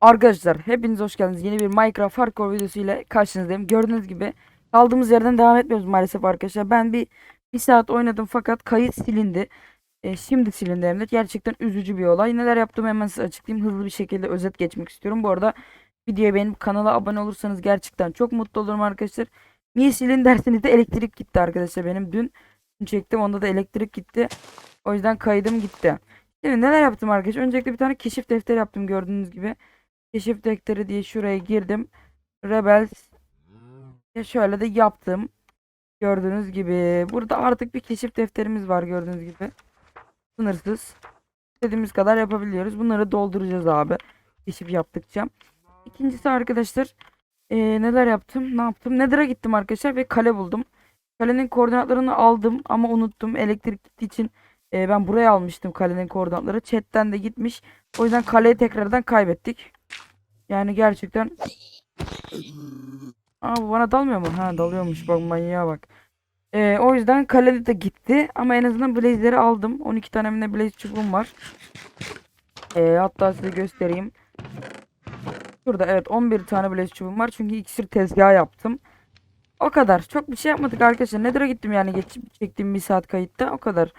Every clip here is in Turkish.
Arkadaşlar hepiniz hoş geldiniz. Yeni bir Minecraft Hardcore videosu ile karşınızdayım. Gördüğünüz gibi kaldığımız yerden devam etmiyoruz maalesef arkadaşlar. Ben bir bir saat oynadım fakat kayıt silindi. E, şimdi silindi hem de. Gerçekten üzücü bir olay. Neler yaptığımı hemen size açıklayayım. Hızlı bir şekilde özet geçmek istiyorum. Bu arada videoya beğenip kanala abone olursanız gerçekten çok mutlu olurum arkadaşlar. Niye silin derseniz de elektrik gitti arkadaşlar benim. Dün çektim onda da elektrik gitti. O yüzden kaydım gitti. Şimdi neler yaptım arkadaşlar? Öncelikle bir tane keşif defteri yaptım gördüğünüz gibi. Keşif defteri diye şuraya girdim. Rebels. Şöyle de yaptım. Gördüğünüz gibi. Burada artık bir keşif defterimiz var gördüğünüz gibi. Sınırsız. İstediğimiz kadar yapabiliyoruz. Bunları dolduracağız abi. Keşif yaptıkça. İkincisi arkadaşlar. eee, neler yaptım? Ne yaptım? Nether'a gittim arkadaşlar ve kale buldum. Kalenin koordinatlarını aldım ama unuttum. Elektrik gittiği için eee, ben buraya almıştım kalenin koordinatları. Chat'ten de gitmiş. O yüzden kaleyi tekrardan kaybettik. Yani gerçekten Aa bu bana dalmıyor mu? Ha dalıyormuş bak manyağa bak. Ee, o yüzden kale de gitti ama en azından blaze'leri aldım. 12 tane ne blaze çubuğum var. Ee, hatta size göstereyim. Şurada evet 11 tane blaze çubuğum var çünkü iksir tezgahı yaptım. O kadar. Çok bir şey yapmadık arkadaşlar. Nether'a gittim yani geç, çektiğim bir saat kayıtta. O kadar.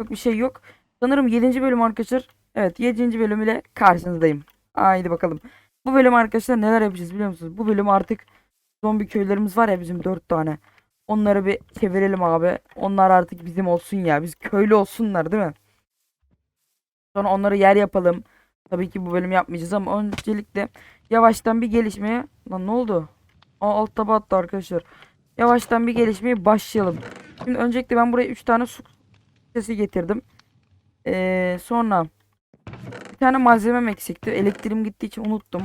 Çok bir şey yok. Sanırım 7. bölüm arkadaşlar. Evet 7. bölüm ile karşınızdayım. Haydi bakalım. Bu bölüm arkadaşlar neler yapacağız biliyor musunuz? Bu bölüm artık zombi köylerimiz var ya bizim 4 tane. Onları bir çevirelim abi. Onlar artık bizim olsun ya. Biz köylü olsunlar değil mi? Sonra onları yer yapalım. Tabii ki bu bölüm yapmayacağız ama öncelikle yavaştan bir gelişmeye... Lan ne oldu? Aa alt taba attı arkadaşlar. Yavaştan bir gelişmeye başlayalım. Şimdi öncelikle ben buraya 3 tane su sesi getirdim. Ee, sonra bir tane malzemem eksikti. Elektriğim gittiği için unuttum.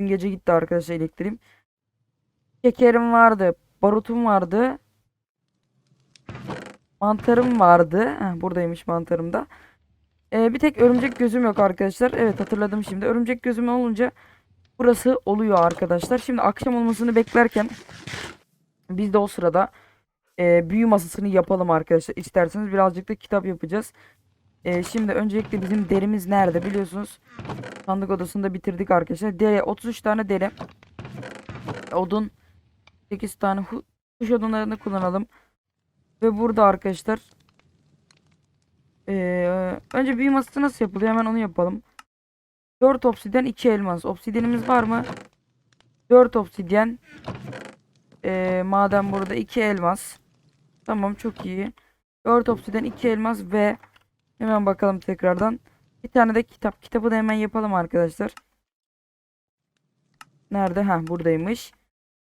Dün gece gitti arkadaşlar elektriğim. Şekerim vardı. Barutum vardı. Mantarım vardı. Heh, buradaymış mantarım da. Ee, bir tek örümcek gözüm yok arkadaşlar. Evet hatırladım şimdi. Örümcek gözüm olunca burası oluyor arkadaşlar. Şimdi akşam olmasını beklerken biz de o sırada e, büyü masasını yapalım arkadaşlar. İsterseniz birazcık da kitap yapacağız. E, şimdi öncelikle bizim derimiz nerede biliyorsunuz. Sandık odasında bitirdik arkadaşlar. Deri 33 tane deri. Odun 8 tane kuş odunlarını kullanalım. Ve burada arkadaşlar ee, önce büyü nasıl yapılıyor hemen onu yapalım. 4 obsidyen 2 elmas. Obsidyenimiz var mı? 4 obsidyen. Ee, madem burada 2 elmas. Tamam çok iyi. 4 obsidyen 2 elmas ve hemen bakalım tekrardan. Bir tane de kitap. Kitabı da hemen yapalım arkadaşlar. Nerede? Ha buradaymış.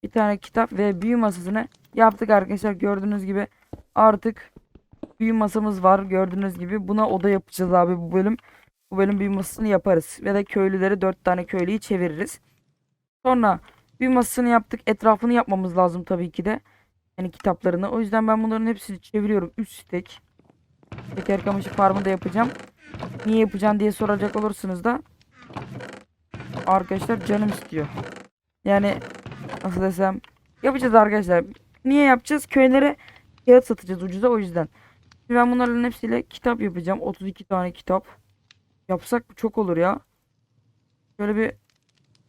Bir tane kitap ve büyü masasını yaptık arkadaşlar. Gördüğünüz gibi artık büyü masamız var. Gördüğünüz gibi buna oda yapacağız abi bu bölüm. Bu bölüm büyü masasını yaparız. Ve de köylüleri 4 tane köylüyü çeviririz. Sonra büyü masasını yaptık. Etrafını yapmamız lazım tabii ki de. Yani kitaplarını. O yüzden ben bunların hepsini çeviriyorum. 3 stek. Şeker kamışı farmı da yapacağım. Niye yapacağım diye soracak olursunuz da. Arkadaşlar canım istiyor. Yani nasıl desem yapacağız arkadaşlar. Niye yapacağız? Köylere kağıt satacağız ucuza o yüzden. Şimdi ben bunların hepsiyle kitap yapacağım. 32 tane kitap. Yapsak çok olur ya. Şöyle bir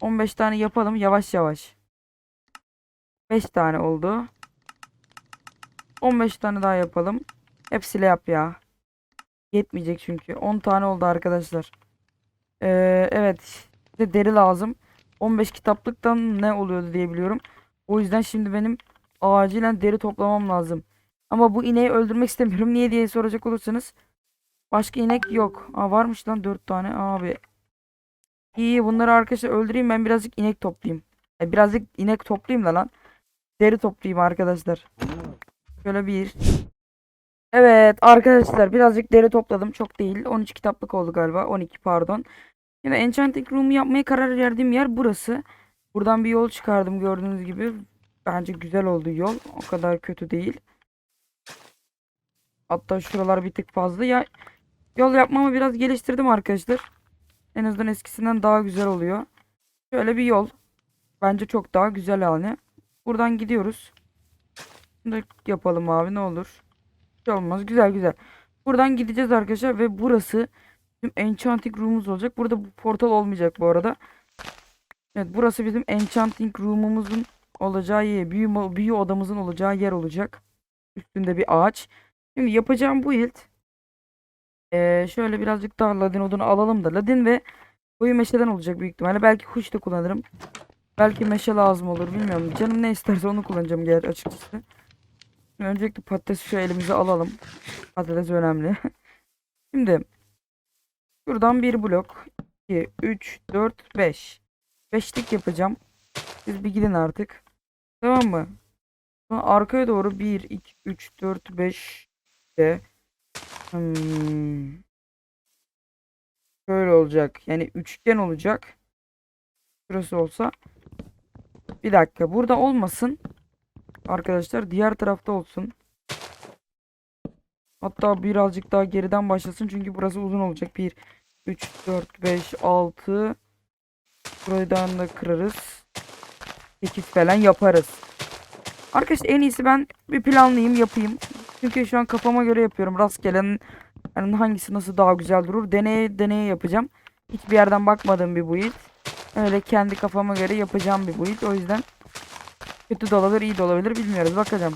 15 tane yapalım yavaş yavaş. 5 tane oldu. 15 tane daha yapalım. Hepsiyle yap ya. Yetmeyecek çünkü. 10 tane oldu arkadaşlar. Ee, evet. De deri lazım. 15 kitaplıktan ne oluyordu diye biliyorum. O yüzden şimdi benim acilen deri toplamam lazım. Ama bu ineği öldürmek istemiyorum. Niye diye soracak olursanız. Başka inek yok. Aa varmış lan 4 tane abi. İyi bunları arkadaşlar öldüreyim ben birazcık inek toplayayım. E, birazcık inek toplayayım da lan. Deri toplayayım arkadaşlar. Şöyle bir. Evet arkadaşlar birazcık deri topladım. Çok değil. 13 kitaplık oldu galiba. 12 pardon. Şimdi Enchanting Room'u yapmaya karar verdiğim yer burası. Buradan bir yol çıkardım gördüğünüz gibi. Bence güzel oldu yol. O kadar kötü değil. Hatta şuralar bir tık fazla. Ya yol yapmamı biraz geliştirdim arkadaşlar. En azından eskisinden daha güzel oluyor. Şöyle bir yol. Bence çok daha güzel yani. Buradan gidiyoruz. Şunu da yapalım abi ne olur. Hiç olmaz. Güzel güzel. Buradan gideceğiz arkadaşlar ve burası bizim Enchanting Room'umuz olacak. Burada bu portal olmayacak bu arada. Evet burası bizim enchanting room'umuzun olacağı yer. Büyü, büyü odamızın olacağı yer olacak. Üstünde bir ağaç. Şimdi yapacağım bu build. Ee, şöyle birazcık daha ladin odunu alalım da. Ladin ve koyu meşeden olacak büyük ihtimalle. Belki kuş da kullanırım. Belki meşe lazım olur bilmiyorum. Canım ne isterse onu kullanacağım gel açıkçası. Şimdi öncelikle patatesi şu elimize alalım. Patates önemli. Şimdi şuradan bir blok 2, 3, 4, 5. Beşlik yapacağım. Siz bir gidin artık. Tamam mı? Sonra arkaya doğru 1, 2, 3, 4, 5 de hmm. Şöyle olacak. Yani üçgen olacak. Şurası olsa. Bir dakika. Burada olmasın. Arkadaşlar diğer tarafta olsun. Hatta birazcık daha geriden başlasın. Çünkü burası uzun olacak. 1, 3, 4, 5, 6. Buradan da kırarız. 8 falan yaparız. Arkadaşlar en iyisi ben bir planlayayım yapayım. Çünkü şu an kafama göre yapıyorum. Rastgele yani hangisi nasıl daha güzel durur. Deneye deneye yapacağım. Hiçbir yerden bakmadığım bir build. Öyle kendi kafama göre yapacağım bir build. O yüzden kötü de olabilir iyi de olabilir bilmiyoruz. Bakacağım.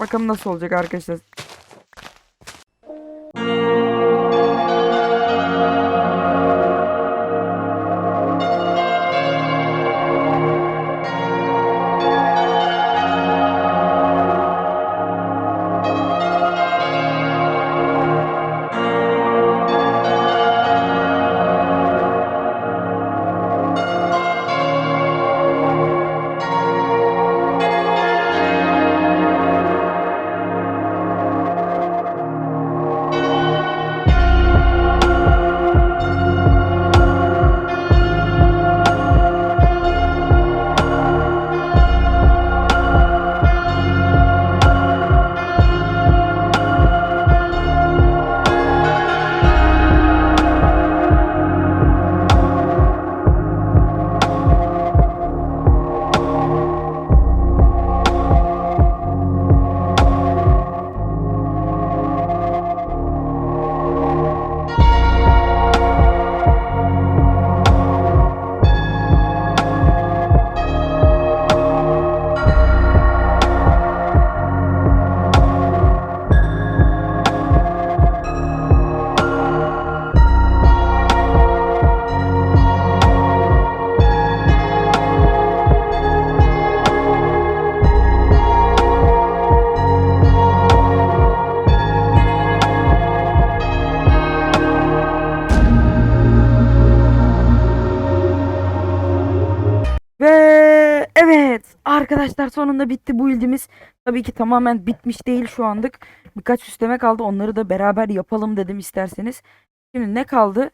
Bakalım nasıl olacak arkadaşlar. Arkadaşlar sonunda bitti bu build'imiz. Tabii ki tamamen bitmiş değil şu andık. Birkaç süsleme kaldı onları da beraber yapalım dedim isterseniz. Şimdi ne kaldı?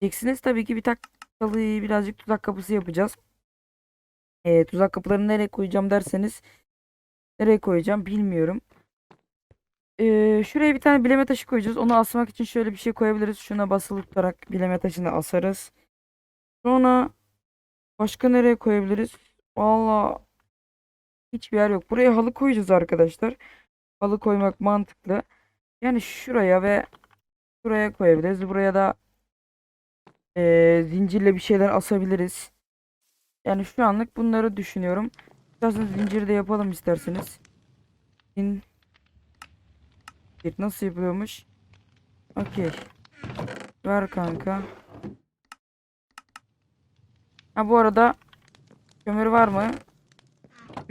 Diyeceksiniz tabii ki bir takkalı birazcık tuzak kapısı yapacağız. Ee, tuzak kapılarını nereye koyacağım derseniz nereye koyacağım bilmiyorum. Ee, şuraya bir tane bileme taşı koyacağız. Onu asmak için şöyle bir şey koyabiliriz. Şuna basılı tutarak bileme taşını asarız. Sonra Başka nereye koyabiliriz? Valla hiçbir yer yok. Buraya halı koyacağız arkadaşlar. Halı koymak mantıklı. Yani şuraya ve şuraya koyabiliriz. Buraya da eee, zincirle bir şeyler asabiliriz. Yani şu anlık bunları düşünüyorum. İsterseniz zinciri de yapalım isterseniz. Nasıl yapılıyormuş? Okey. Ver kanka. Ha bu arada kömür var mı?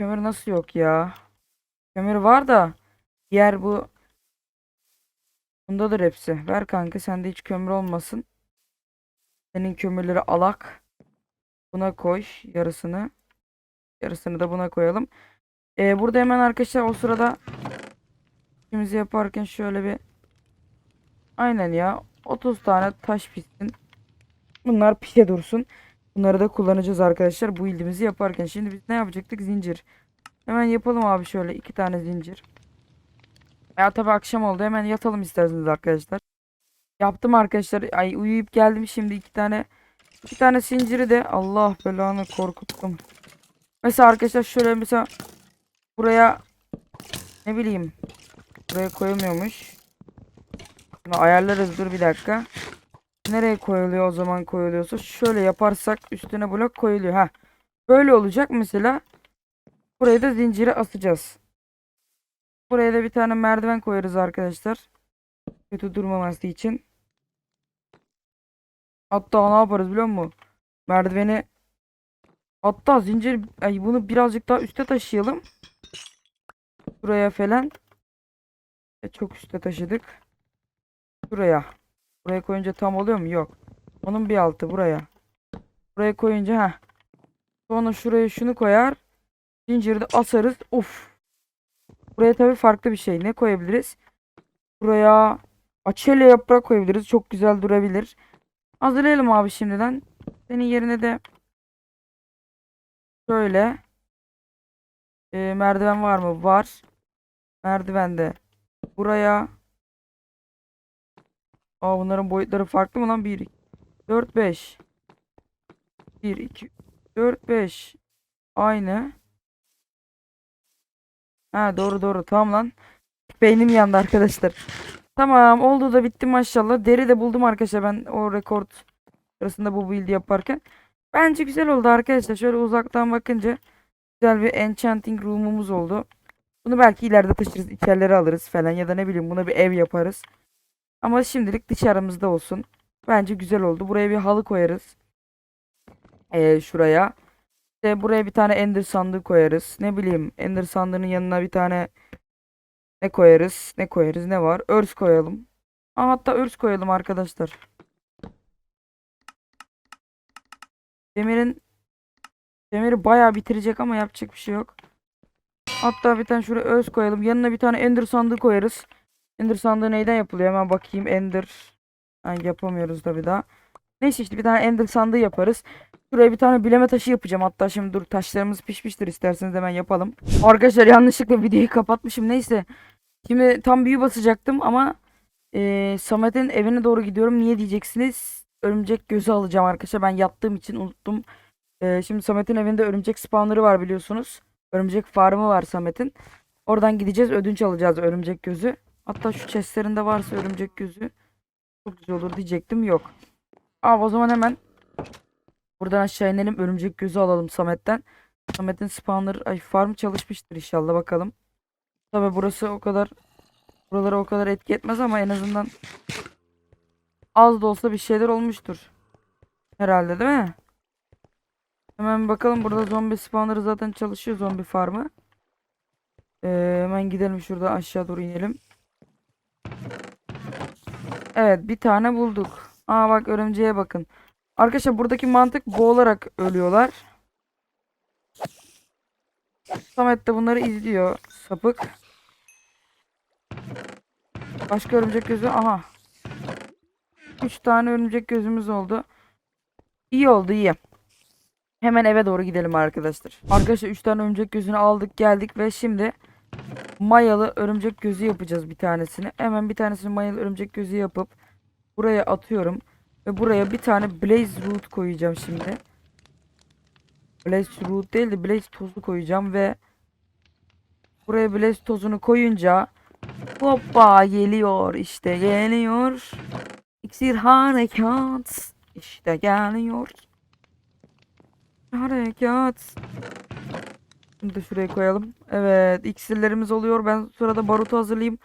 Kömür nasıl yok ya? Kömür var da yer bu bundadır hepsi. Ver kanka sende hiç kömür olmasın. Senin kömürleri alak. Buna koy yarısını. Yarısını da buna koyalım. Ee, burada hemen arkadaşlar o sırada işimizi yaparken şöyle bir aynen ya 30 tane taş pişsin. Bunlar pişe dursun. Bunları da kullanacağız arkadaşlar bu ildimizi yaparken. Şimdi biz ne yapacaktık? Zincir. Hemen yapalım abi şöyle iki tane zincir. Ya tabii akşam oldu. Hemen yatalım isterseniz arkadaşlar. Yaptım arkadaşlar. Ay uyuyup geldim şimdi iki tane iki tane zinciri de Allah belanı korkuttum. Mesela arkadaşlar şöyle mesela buraya ne bileyim buraya koyamıyormuş. Bunu ayarlarız dur bir dakika. Nereye koyuluyor o zaman koyuluyorsa? Şöyle yaparsak üstüne blok koyuluyor. Ha. Böyle olacak mesela. Buraya da zinciri asacağız. Buraya da bir tane merdiven koyarız arkadaşlar. Kötü durmaması için. Hatta ne yaparız biliyor musun? Merdiveni hatta zincir ay bunu birazcık daha üste taşıyalım. Buraya falan. E, çok üste taşıdık. Buraya. Buraya koyunca tam oluyor mu? Yok. Onun bir altı buraya. Buraya koyunca ha. Sonra şuraya şunu koyar. Zinciri de asarız. Of. Buraya tabii farklı bir şey. Ne koyabiliriz? Buraya açelya yaprak koyabiliriz. Çok güzel durabilir. Hazırlayalım abi şimdiden. Senin yerine de şöyle e, merdiven var mı? Var. Merdiven de buraya. Aa bunların boyutları farklı mı lan? 1 4 5 1 2 4 5 Aynı. Ha doğru doğru. Tamam lan. Beynim yandı arkadaşlar. Tamam oldu da bitti maşallah. Deri de buldum arkadaşlar ben o rekord sırasında bu build yaparken. Bence güzel oldu arkadaşlar. Şöyle uzaktan bakınca güzel bir enchanting room'umuz oldu. Bunu belki ileride taşırız, içerileri alırız falan ya da ne bileyim buna bir ev yaparız. Ama şimdilik dışarımızda olsun. Bence güzel oldu. Buraya bir halı koyarız. Ee, şuraya. İşte buraya bir tane ender sandığı koyarız. Ne bileyim ender sandığının yanına bir tane ne koyarız? Ne koyarız? Ne var? Örs koyalım. Aa, hatta örs koyalım arkadaşlar. Demir'in Demir'i bayağı bitirecek ama yapacak bir şey yok. Hatta bir tane şuraya örs koyalım. Yanına bir tane ender sandığı koyarız. Ender sandığı neyden yapılıyor? Hemen bakayım. Ender. Ha, yapamıyoruz da bir daha. Neyse işte bir tane ender sandığı yaparız. Şuraya bir tane bileme taşı yapacağım. Hatta şimdi dur taşlarımız pişmiştir isterseniz hemen yapalım. Arkadaşlar yanlışlıkla videoyu kapatmışım. Neyse. Şimdi tam büyü basacaktım ama eee, Samet'in evine doğru gidiyorum. Niye diyeceksiniz? Örümcek gözü alacağım arkadaşlar. Ben yattığım için unuttum. Eee, şimdi Samet'in evinde örümcek spawnları var biliyorsunuz. Örümcek farmı var Samet'in. Oradan gideceğiz ödünç alacağız örümcek gözü. Hatta şu chestlerinde varsa örümcek gözü çok güzel olur diyecektim. Yok. Aa o zaman hemen buradan aşağı inelim. Örümcek gözü alalım Samet'ten. Samet'in spawner ay farm çalışmıştır inşallah bakalım. Tabi burası o kadar buralara o kadar etki etmez ama en azından az da olsa bir şeyler olmuştur. Herhalde değil mi? Hemen bakalım burada zombi spawner'ı zaten çalışıyor zombi farmı. Ee, hemen gidelim şurada aşağı doğru inelim. Evet bir tane bulduk. Aa bak örümceğe bakın. Arkadaşlar buradaki mantık boğularak ölüyorlar. Samet de bunları izliyor. Sapık. Başka örümcek gözü. Aha. 3 tane örümcek gözümüz oldu. İyi oldu iyi. Hemen eve doğru gidelim arkadaşlar. Arkadaşlar 3 tane örümcek gözünü aldık geldik ve şimdi mayalı örümcek gözü yapacağız bir tanesini. Hemen bir tanesini mayalı örümcek gözü yapıp buraya atıyorum. Ve buraya bir tane blaze root koyacağım şimdi. Blaze root değil de blaze tozu koyacağım ve buraya blaze tozunu koyunca hoppa geliyor işte geliyor. İksir harekat işte geliyor. Harekat. Bunu da şuraya koyalım. Evet iksirlerimiz oluyor. Ben sırada barutu hazırlayayım.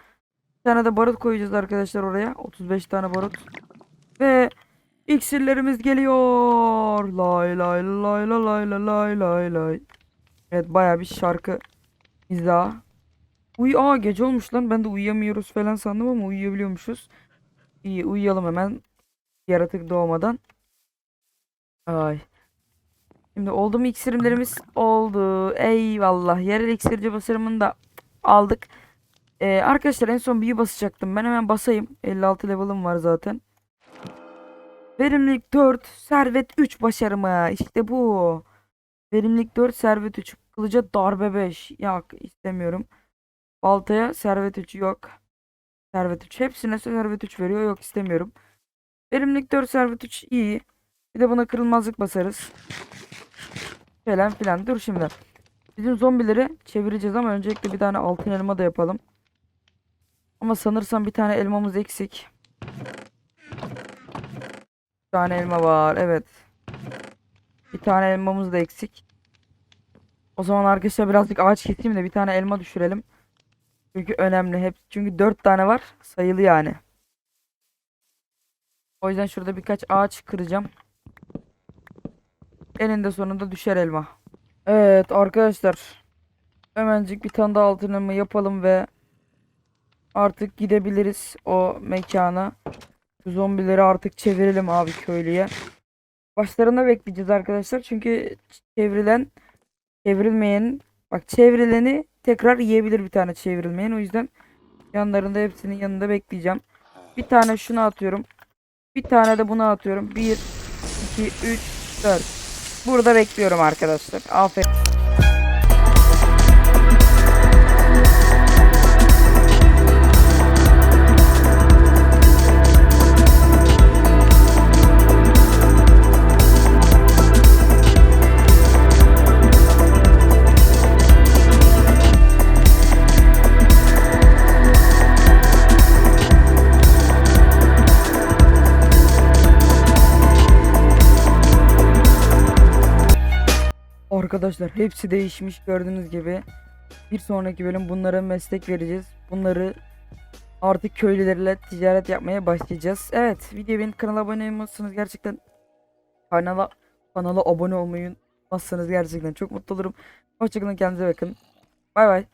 Bir tane de barut koyacağız arkadaşlar oraya. 35 tane barut. Ve iksirlerimiz geliyor. Lay lay lay lay lay lay lay lay. Evet baya bir şarkı izah. Uy aa gece olmuş lan. Ben de uyuyamıyoruz falan sandım ama uyuyabiliyormuşuz. İyi uyuyalım hemen. Yaratık doğmadan. Ay. Şimdi oldu mu iksirimlerimiz? Oldu. Eyvallah. Yerel iksirci basarımını da aldık. Ee, arkadaşlar en son büyü basacaktım. Ben hemen basayım. 56 level'ım var zaten. Verimlilik 4, servet 3 başarımı. İşte bu. Verimlilik 4, servet 3. Kılıca darbe 5. Yok istemiyorum. Baltaya servet 3 yok. Servet 3. Hepsine servet 3 veriyor. Yok istemiyorum. Verimlilik 4, servet 3 iyi. Bir de buna kırılmazlık basarız. Falan filan. Dur şimdi. Bizim zombileri çevireceğiz ama öncelikle bir tane altın elma da yapalım. Ama sanırsam bir tane elmamız eksik. tane elma var. Evet. Bir tane elmamız da eksik. O zaman arkadaşlar birazcık ağaç keseyim de bir tane elma düşürelim. Çünkü önemli. Hep çünkü dört tane var. Sayılı yani. O yüzden şurada birkaç ağaç kıracağım. Eninde sonunda düşer elma. Evet arkadaşlar. Hemencik bir tane daha altın elma yapalım ve artık gidebiliriz o mekana. Şu zombileri artık çevirelim abi köylüye. Başlarında bekleyeceğiz arkadaşlar. Çünkü çevrilen çevrilmeyen bak çevrileni tekrar yiyebilir bir tane çevrilmeyen. O yüzden yanlarında hepsinin yanında bekleyeceğim. Bir tane şunu atıyorum. Bir tane de bunu atıyorum. 1 2 3 4. Burada bekliyorum arkadaşlar. Aferin. Arkadaşlar hepsi değişmiş gördüğünüz gibi. Bir sonraki bölüm bunlara meslek vereceğiz. Bunları artık köylülerle ticaret yapmaya başlayacağız. Evet videoya beğenip kanala abone olmazsanız gerçekten kanala kanala abone olmayı unutmazsanız gerçekten çok mutlu olurum. Hoşçakalın kendinize bakın. Bay bay.